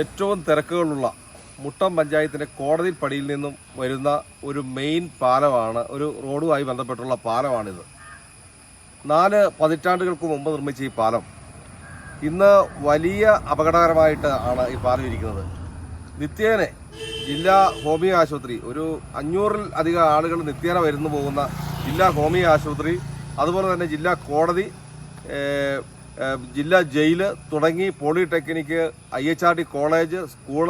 ഏറ്റവും തിരക്കുകളുള്ള മുട്ടം പഞ്ചായത്തിന്റെ കോടതി പടിയിൽ നിന്നും വരുന്ന ഒരു മെയിൻ പാലമാണ് ഒരു റോഡുമായി ബന്ധപ്പെട്ടുള്ള പാലമാണിത്. നാല് പതിറ്റാണ്ടുകൾക്ക് മുമ്പ് നിർമ്മിച്ച ഈ പാലം. ഇന്ന് വലിയ അപകടകരമായിട്ട് ആണ് ഈ പാലം ഇരിക്കുന്നത്. നിത്യേനെ ജില്ലാ ഹോമിയോ ആശുപത്രി ഒരു അഞ്ഞൂറിൽ അധികം ആളുകൾ നിത്യേന വരുന്നു പോകുന്ന ജില്ലാ ഹോമിയോ ആശുപത്രി അതുപോലെ തന്നെ ജില്ലാ കോടതി ജില്ലാ ജയിൽ തുടങ്ങി polytechnic I H R D college school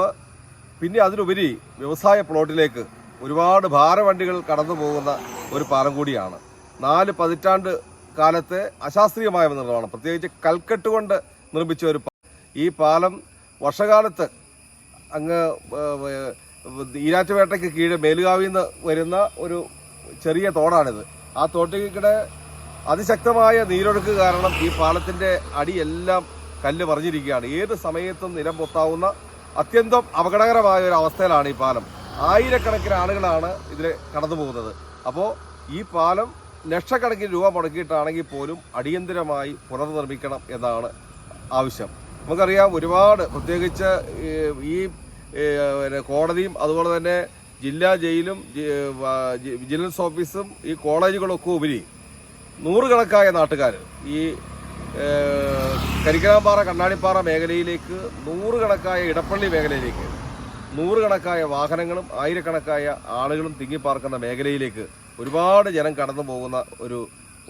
പിന്നെ അതിലുപരി വ്യവസായ പ്ലോട്ടിലേക്ക് ഒരുപാട് ഭാരവണ്ടികൾ കടന്നു പോകുന്ന ഒരു പാലം കൂടിയാണ്. നാല് പതിറ്റാണ്ട് കാലത്തെ അശാസ്ത്രീയമായ നിർമ്മാണം പ്രത്യേകിച്ച് കൽക്കെട്ട് കൊണ്ട് നിർമ്മിച്ച ഒരു ഈ പാലം വർഷകാലത്ത് അങ്ങ് ഈരാറ്റുപേട്ടയ്ക്ക് കീഴ് മേലുകാവിൽ നിന്ന് വരുന്ന ഒരു ചെറിയ തോടാണിത്. ആ തോട്ടിക്കിടെ അതിശക്തമായ നീരൊഴുക്ക് കാരണം ഈ പാലത്തിന്റെ അടിയെല്ലാം കല്ല് പറഞ്ഞിരിക്കുകയാണ് ഏത് സമയത്തും നിലം പൊത്താവുന്ന അത്യന്തം അപകടകരമായ ഒരു അവസ്ഥയിലാണ് ഈ പാലം. ആയിരക്കണക്കിന് ആളുകളാണ് ഇതിൽ കടന്നു പോകുന്നത്. അപ്പോൾ ഈ പാലം ലക്ഷക്കണക്കിന് രൂപ മുടക്കിയിട്ടാണെങ്കിൽ പോലും അടിയന്തിരമായി പുനർനിർമ്മിക്കണം എന്നാണ് ആവശ്യം. നമുക്കറിയാം ഒരുപാട് പ്രത്യേകിച്ച് ഈ- കോടതിയും അതുപോലെ തന്നെ ജില്ലാ ജയിലും വിജിലൻസ് ഓഫീസും ഈ കോളേജുകളൊക്കെ ഉപരി നൂറുകണക്കായ നാട്ടുകാർ ഈ കരിക്കനാമ്പാറ കണ്ണാടിപ്പാറ മേഖലയിലേക്ക് നൂറുകണക്കായ ഇടപ്പള്ളി മേഖലയിലേക്ക് നൂറുകണക്കായ വാഹനങ്ങളും ആയിരക്കണക്കായ ആളുകളും തിങ്ങിപ്പാർക്കുന്ന മേഖലയിലേക്ക് ഒരുപാട് ജനം കടന്നു പോകുന്ന ഒരു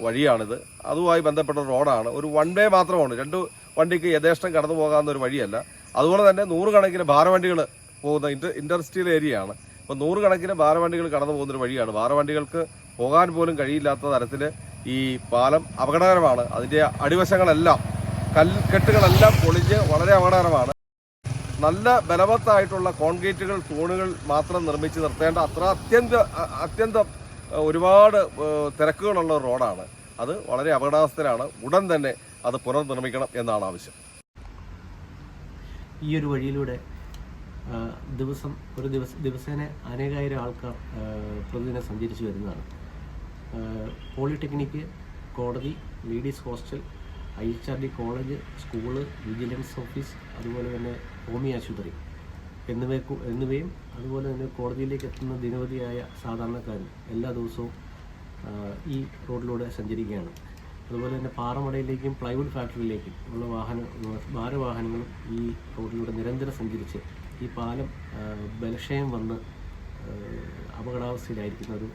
വഴിയാണിത്. അതുമായി ബന്ധപ്പെട്ട റോഡാണ്. ഒരു വൺ വേ മാത്രമാണ്. രണ്ട് വണ്ടിക്ക് യഥേഷ്ടം കടന്നു പോകാവുന്ന ഒരു വഴിയല്ല. അതുപോലെ തന്നെ നൂറുകണക്കിന് ഭാരവണ്ടികൾ പോകുന്ന ഇന്റർ ഇൻഡസ്ട്രിയൽ ഏരിയയാണ്. അപ്പോൾ നൂറുകണക്കിന് ഭാരവണ്ടികൾ കടന്നു പോകുന്നൊരു വഴിയാണ്. ഭാരവണ്ടികൾക്ക് പോകാൻ പോലും കഴിയില്ലാത്ത തരത്തിൽ ഈ പാലം അപകടകരമാണ്. അതിന്റെ അടിവശങ്ങളെല്ലാം കൽക്കെട്ടുകളെല്ലാം പൊളിഞ്ഞ് വളരെ അപകടകരമാണ്. നല്ല ബലവത്തായിട്ടുള്ള കോൺക്രീറ്റുകൾ തൂണുകൾ മാത്രം നിർമ്മിച്ച് നിർത്തേണ്ട അത്ര അത്യന്ത അത്യന്തം ഒരുപാട് തിരക്കുകളുള്ള റോഡാണ്. അത് വളരെ അപകടാവസ്ഥയിലാണ്. ഉടൻ തന്നെ അത് പുനർനിർമ്മിക്കണം എന്നാണ് ആവശ്യം. ഈ ഒരു വഴിയിലൂടെ ദിവസം ഒരു ദിവസം ദിവസേന അനേകായിരം ആൾക്കാർ പ്രതിദിനം സഞ്ചരിച്ചു വരുന്നതാണ്. പോളിടെക്നിക്ക് കോടതി ladies hostel I H R D college school vigilance office അതുപോലെ തന്നെ ഹോമി ആശുപത്രി എന്നിവ എന്നിവയും അതുപോലെ തന്നെ കോടതിയിലേക്ക് എത്തുന്ന നിരവധിയായ സാധാരണക്കാരും എല്ലാ ദിവസവും ഈ റോഡിലൂടെ സഞ്ചരിക്കുകയാണ്. അതുപോലെ തന്നെ പാറമടയിലേക്കും പ്ലൈവുഡ് ഫാക്ടറിയിലേക്കും ഉള്ള വാഹന ഭാരവാഹനങ്ങളും ഈ റോഡിലൂടെ നിരന്തരം സഞ്ചരിച്ച് ഈ പാലം ബലക്ഷയം വന്ന് അപകടാവസ്ഥയിലായിരിക്കുന്ന ഒരു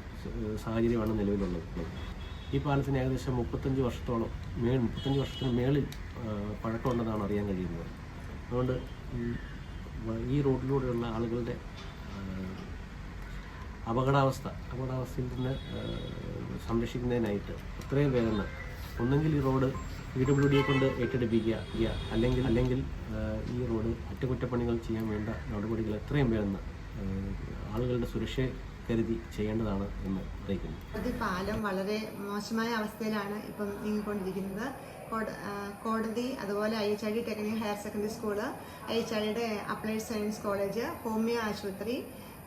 സാഹചര്യമാണ് നിലവിലുള്ളത്. ഈ പാലത്തിന് ഏകദേശം മുപ്പത്തഞ്ച് വർഷത്തോളം മേൾ മുപ്പത്തഞ്ച് വർഷത്തിന് മേളിൽ പഴക്കമുണ്ടെന്നാണ് അറിയാൻ കഴിയുന്നത്. അതുകൊണ്ട് ഈ റോഡിലൂടെയുള്ള ആളുകളുടെ അപകടാവസ്ഥ അപകടാവസ്ഥയിൽ നിന്ന് സംരക്ഷിക്കുന്നതിനായിട്ട് എത്രയും വേഗം ഒന്നെങ്കിൽ ഈ റോഡ് പി ഡബ്ല്യു ഡിയെ കൊണ്ട് ഏറ്റെടുപ്പിക്കുക അല്ലെങ്കിൽ അല്ലെങ്കിൽ ഈ റോഡ് അറ്റകുറ്റപ്പണികൾ ചെയ്യാൻ വേണ്ട നടപടികൾ എത്രയും വേഗം ആളുകളുടെ സുരക്ഷയെ കരുതി ചെയ്യേണ്ടതാണ് എന്ന് അറിയിക്കുന്നു. അത് പാലം വളരെ മോശമായ അവസ്ഥയിലാണ് ഇപ്പം നീങ്ങിക്കൊണ്ടിരിക്കുന്നത്. കോടതി അതുപോലെ D technical higher secondary school ഐയുടെ അപ്ലൈഡ് സയൻസ് കോളേജ് ഹോമിയോ ആശുപത്രി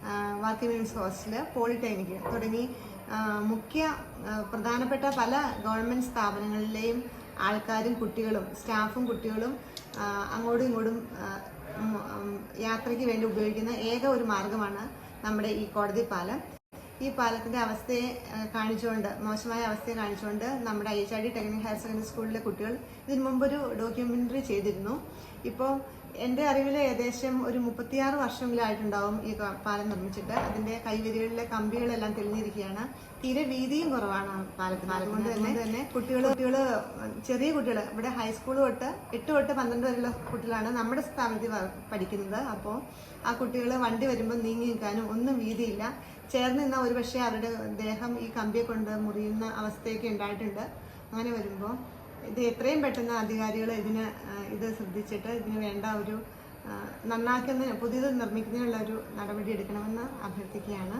ആ, മീൻസ് ഹോസ്റ്റൽ പോളിടെക്നിക് തുടങ്ങി മുഖ്യ പ്രധാനപ്പെട്ട പല ഗവൺമെന്റ് സ്ഥാപനങ്ങളിലെയും ആൾക്കാരും കുട്ടികളും സ്റ്റാഫും കുട്ടികളും അങ്ങോട്ടും ഇങ്ങോട്ടും യാത്രയ്ക്ക് വേണ്ടി ഉപയോഗിക്കുന്ന ഏക ഒരു മാർഗമാണ് നമ്മുടെ ഈ കോടതി പാലം. ഈ പാലത്തിന്റെ അവസ്ഥയെ കാണിച്ചുകൊണ്ട് മോശമായ അവസ്ഥയെ കാണിച്ചുകൊണ്ട് നമ്മുടെ I H I D technical higher secondary സ്കൂളിലെ കുട്ടികൾ ഇതിനു മുമ്പൊരു ഡോക്യുമെന്ററി ചെയ്തിരുന്നു. ഇപ്പോൾ എന്റെ അറിവിൽ ഏകദേശം ഒരു മുപ്പത്തിയാറ് വർഷമെങ്കിലും ആയിട്ടുണ്ടാവും ഈ പാലം നിർമ്മിച്ചിട്ട്. അതിന്റെ കൈവരികളിലെ കമ്പികളെല്ലാം തെളിഞ്ഞിരിക്കുകയാണ്. തീരെ വീതിയും കുറവാണ് പാലത്തിന്. അതുകൊണ്ട് തന്നെ തന്നെ കുട്ടികൾ കുട്ടികൾ ചെറിയ കുട്ടികൾ ഇവിടെ ഹൈസ്കൂൾ തൊട്ട് എട്ട് തൊട്ട് പന്ത്രണ്ട് വരെയുള്ള കുട്ടികളാണ് നമ്മുടെ സ്ഥാപനത്തിൽ പഠിക്കുന്നത്. അപ്പോൾ ആ കുട്ടികൾ വണ്ടി വരുമ്പോൾ നീങ്ങി നിൽക്കാനും ഒന്നും വീതിയില്ല. ചേർന്ന് നിന്നാൽ ഒരു പക്ഷേ അവരുടെ ദേഹം ഈ കമ്പിയെ കൊണ്ട് മുറിയുന്ന അവസ്ഥയൊക്കെ ഉണ്ടായിട്ടുണ്ട്. അങ്ങനെ വരുമ്പോൾ ഇത് എത്രയും പെട്ടെന്ന് അധികാരികൾ ഇതിന് ഇത് ശ്രദ്ധിച്ചിട്ട് ഇതിന് വേണ്ട ഒരു നന്നാക്കുന്ന പുതിയത് നിർമ്മിക്കുന്നതിനുള്ള ഒരു നടപടി എടുക്കണമെന്ന് അഭ്യർത്ഥിക്കുകയാണ്.